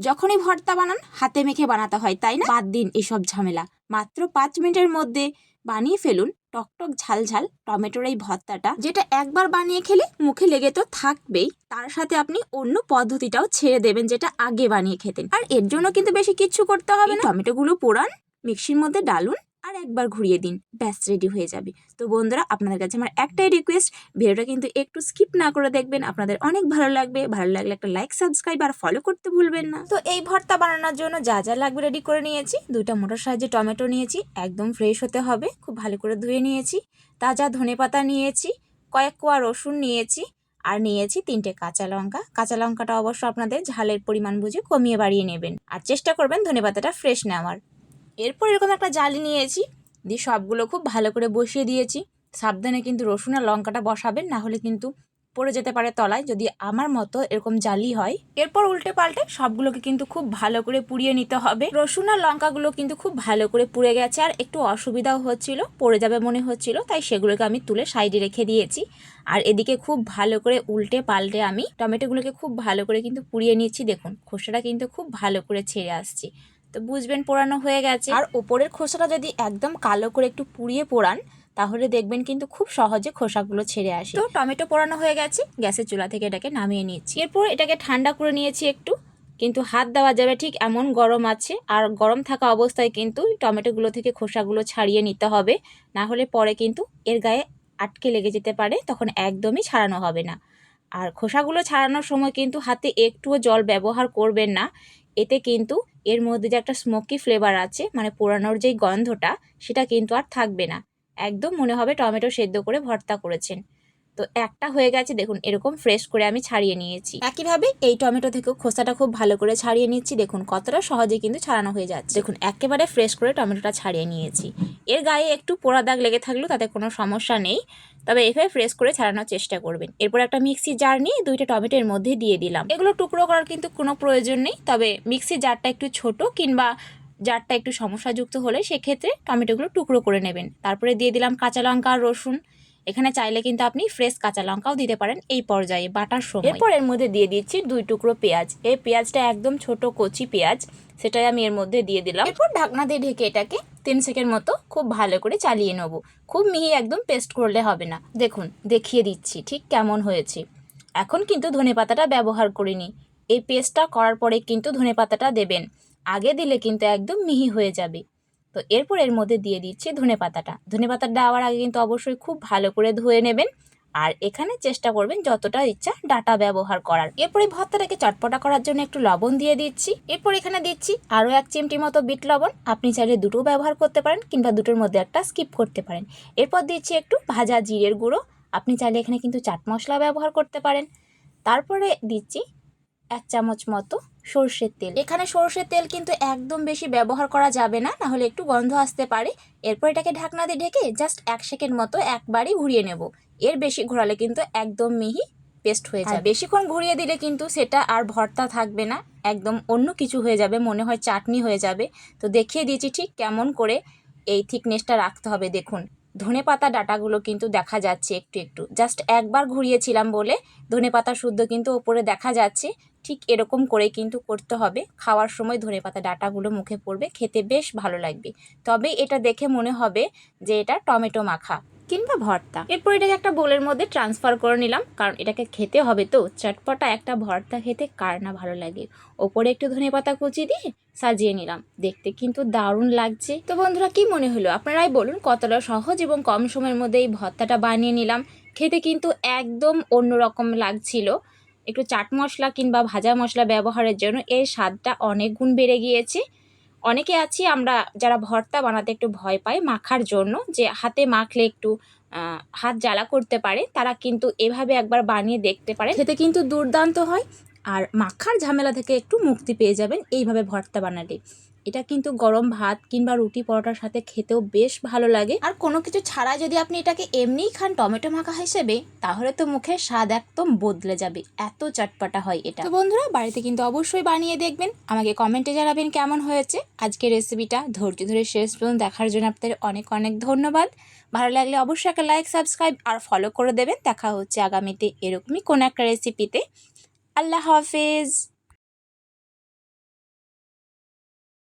যখনই ভর্তা বানান, হাতে মেখে বানাতে হয়, তাই না? বাদ দিন এসব ঝামেলা। মাত্র পাঁচ মিনিটের মধ্যে বানিয়ে ফেলুন টকটক ঝাল ঝাল টমেটোর এই ভর্তাটা, যেটা একবার বানিয়ে খেলে মুখে লেগে তো থাকবেই। তার সাথে আপনি অন্য পদ্ধতিটাও ছেড়ে দেবেন, যেটা আগে বানিয়ে খেতেন। আর এর জন্য কিন্তু বেশি কিচ্ছু করতে হবে না। টমেটোগুলো পোড়ান, মিক্সির মধ্যে ডালুন আর একবার ঘুরিয়ে দিন। ব্যাস রেডি হয়ে যাবে। তো বন্ধুরা, আপনাদের কাছে আমার একটাই রিকোয়েস্ট ভিডিওটা কিন্তু একটু স্কিপ না করে দেখবেন। আপনাদের অনেক ভালো লাগবে। ভালো লাগলে একটা লাইক সাবস্ক্রাইব আর ফলো করতে ভুলবেন না। তো এই ভর্তা বানানোর জন্য যা যা লাগবে রেডি করে নিয়েছি। দুইটা মোটর সাহায্যে টমেটো নিয়েছি। একদম ফ্রেশ হতে হবে। খুব ভালো করে ধুয়ে নিয়েছি। তাজা ধনেপাতা নিয়েছি। কয়েক কোয়া রসুন নিয়েছি। আর নিয়েছি তিনটে কাঁচা লঙ্কা। কাঁচা লঙ্কাটা অবশ্য আপনাদের ঝালের পরিমাণ বুঝে কমিয়ে বাড়িয়ে নেবেন। আর চেষ্টা করবেন ধনেপাতাটা ফ্রেশ নেওয়ার। এরপর এরকম একটা জালি নিয়েছি, দিয়ে সবগুলো খুব ভালো করে বসিয়ে দিয়েছি। সাবধানে কিন্তু রসুন আর লঙ্কাটা বসাবেন, না হলে কিন্তু পড়ে যেতে পারে তলায়, যদি আমার মতো এরকম জালি হয়। এরপর উল্টে পাল্টে সবগুলোকে কিন্তু খুব ভালো করে পুড়িয়ে নিতে হবে। রসুন আর লঙ্কাগুলো কিন্তু খুব ভালো করে পুড়ে গেছে, আর একটু অসুবিধাও হচ্ছিল, পড়ে যাবে মনে হচ্ছিল, তাই সেগুলোকে আমি তুলে সাইডে রেখে দিয়েছি। আর এদিকে খুব ভালো করে উল্টে পাল্টে আমি টমেটোগুলোকে খুব ভালো করে কিন্তু পুড়িয়ে নিচ্ছি, দেখুন খোসাটা কিন্তু খুব ভালো করে ছেড়ে আসছি। তো বুঝবেন পোড়ানো হয়ে গেছে। আর ওপরের খোসাটা যদি একদম কালো করে একটু পুড়িয়ে পোড়ান, তাহলে দেখবেন কিন্তু খুব সহজে খোসাগুলো ছেড়ে আসে। তো টমেটো পোড়ানো হয়ে গেছে, গ্যাসের চুলা থেকে এটাকে নামিয়ে নিচ্ছি। এরপর এটাকে ঠান্ডা করে নিয়েছি একটু, কিন্তু হাত দেওয়া যাবে ঠিক এমন গরম আছে, আর গরম থাকা অবস্থায় কিন্তু টমেটোগুলো থেকে খোসাগুলো ছাড়িয়ে নিতে হবে, না হলে পরে কিন্তু এর গায়ে আটকে লেগে যেতে পারে, তখন একদমই ছাড়ানো হবে না। আর খোসাগুলো ছাড়ানোর সময় কিন্তু হাতে একটুও জল ব্যবহার করবেন না এতে কিন্তু এর মধ্যে যে একটা স্মোকি ফ্লেভার আছে মানে পোড়ানোর যেই গন্ধটা, সেটা কিন্তু আর থাকবে না। একদম মনে হবে টমেটো সেদ্ধ করে ভর্তা করেছেন। তো একটা হয়ে গেছে, দেখুন, এরকম ফ্রেশ করে আমি ছাড়িয়ে নিয়েছি। একইভাবে এই টমেটো থেকেও খোসাটা খুব ভালো করে ছাড়িয়ে নিচ্ছি। দেখুন, কতটা সহজে কিন্তু ছাড়ানো হয়ে যাচ্ছে। দেখুন, একেবারে ফ্রেশ করে টমেটোটা ছাড়িয়ে নিয়েছি। এর গায়ে একটু পোড়া দাগ লেগে থাকলেও তাতে কোনো সমস্যা নেই। তবে এভাবে ফ্রেশ করে ছাড়ানোর চেষ্টা করবেন। এরপর একটা মিক্সি জার নিয়ে দুইটা টমেটোর মধ্যে দিয়ে দিলাম। এগুলো টুকরো করার কিন্তু কোনো প্রয়োজন নেই। তবে মিক্সি জারটা একটু ছোট কিংবা জারটা একটু সমস্যাযুক্ত হলে সেক্ষেত্রে টমেটোগুলো টুকরো করে নেবেন। তারপরে দিয়ে দিলাম কাঁচা লঙ্কা আর রসুন। এখানে চাইলে কিন্তু আপনি ফ্রেশ কাঁচা লঙ্কাও দিতে পারেন এই পর্যায়ে বাটার সময়। এরপর এর মধ্যে দিয়ে দিচ্ছি দুই টুকরো পেঁয়াজ। এই পেঁয়াজটা একদম ছোট কচি পেঁয়াজ, সেটাই আমি এর মধ্যে দিয়ে দিলাম। এরপর ঢাকনা দিয়ে ঢেকে এটাকে তিন সেকেন্ড মতো খুব ভালো করে চালিয়ে নেব। খুব মিহি একদম পেস্ট করলে হবে না। দেখুন, দেখিয়ে দিচ্ছি, ঠিক কেমন হয়েছে। এখন কিন্তু ধনেপাতাটা ব্যবহার করিনি। এই পেস্টটা করার পরে কিন্তু ধনেপাতাটা দেবেন। আগে দিলে কিন্তু একদম মিহি হয়ে যাবে। তো এরপর এর মধ্যে দিয়ে দিচ্ছি ধনে পাতাটা। ধনে পাতা দেওয়ার আগে কিন্তু অবশ্যই খুব ভালো করে ধুয়ে নেবেন আর এখানে চেষ্টা করবেন যতটা ইচ্ছা ডাটা ব্যবহার করার। এরপরে ভর্তাটাকে চটপটা করার জন্য একটু লবণ দিয়ে দিচ্ছি। এরপর এখানে দিচ্ছি আরও এক চিমটি মতো বিট লবণ। আপনি চাইলে দুটো ব্যবহার করতে পারেন কিংবা দুটোর মধ্যে একটা স্কিপ করতে পারেন। এরপর দিচ্ছি একটু ভাজা জিরের গুঁড়ো। আপনি চাইলে এখানে কিন্তু চাট মশলা ব্যবহার করতে পারেন। তারপরে দিচ্ছি এক চামচ মতো সর্ষের তেল। এখানে সর্ষের তেল কিন্তু একদম বেশি ব্যবহার করা যাবে না না হলে একটু গন্ধ আসতে পারে। এরপর এটাকে ঢাকনা দিয়ে ঢেকে জাস্ট এক সেকেন্ড মতো একবারই ঘুরিয়ে নেব। এর বেশি ঘোরালে কিন্তু একদম মিহি পেস্ট হয়ে যাবে। বেশিক্ষণ ঘুরিয়ে দিলে কিন্তু সেটা আর ভর্তা থাকবে না একদম অন্য কিছু হয়ে যাবে মনে হয় চাটনি হয়ে যাবে। তো দেখিয়ে দিয়েছি ঠিক কেমন করে এই থিকনেসটা রাখতে হবে। দেখুন ধনে পাতা ডাটাগুলো কিন্তু দেখা যাচ্ছে একটু একটু। জাস্ট একবার ঘুরিয়েছিলাম বলে ধনে পাতা শুদ্ধ কিন্তু ওপরে দেখা যাচ্ছে। ঠিক এরকম করে কিন্তু করতে হবে। খাওয়ার সময় ধনে পাতা ডাটাগুলো মুখে পড়বে, খেতে বেশ ভালো লাগবে। তবে এটা দেখে মনে হবে যে এটা টমেটো মাখা কিংবা ভর্তা। এরপর এটাকে একটা বোলের মধ্যে ট্রান্সফার করে নিলাম, কারণ এটাকে খেতে হবে তো। চটপটা একটা ভর্তা খেতে কার না ভালো লাগে। ওপরে একটু ধনে পাতা কুচি দিয়ে সাজিয়ে নিলাম। দেখতে কিন্তু দারুণ লাগছে। তো বন্ধুরা, কি মনে হলো? আপনারাই বলুন, কতটা সহজ এবং কম সময়ের মধ্যে এই ভর্তাটা বানিয়ে নিলাম। খেতে কিন্তু একদম অন্যরকম লাগছিল। একটু চাট মশলা কিংবা ভাজা মশলা ব্যবহারের জন্য এর স্বাদটা অনেক গুণ বেড়ে গিয়েছে। অনেকে আছি আমরা যারা ভর্তা বানাতে একটু ভয় পাই মাখার জন্য যে হাতে মাখলে একটু হাত জ্বালা করতে পারে, তারা কিন্তু এভাবে একবার বানিয়ে দেখতে পারে খেতে কিন্তু দুর্দান্ত হয়, আর মাখার ঝামেলা থেকে একটু মুক্তি পেয়ে যাবেন এইভাবে ভর্তা বানালে। এটা কিন্তু গরম ভাত কিংবা রুটি পরোটার সাথে খেতেও বেশ ভালো লাগে। আর কোনো কিছু ছাড়া যদি আপনি এটাকে এমনিই খান টমেটো মাখা হিসেবে তাহলে তো মুখে স্বাদ একদম বদলে যাবে। এত চটপটা হয় এটা। তো বন্ধুরা বাড়িতে কিন্তু অবশ্যই বানিয়ে দেখবেন। আমাকে কমেন্টে জানাবেন কেমন হয়েছে। আজকের রেসিপিটা ধৈর্য ধরে শেষ পর্যন্ত দেখার জন্য আপনাদের অনেক অনেক ধন্যবাদ। ভালো লাগলে অবশ্যই একটা লাইক সাবস্ক্রাইব আর ফলো করে দেবেন। দেখা হচ্ছে আগামীতে এরকমই কোনো একটা রেসিপিতে আল্লাহ হাফেজ।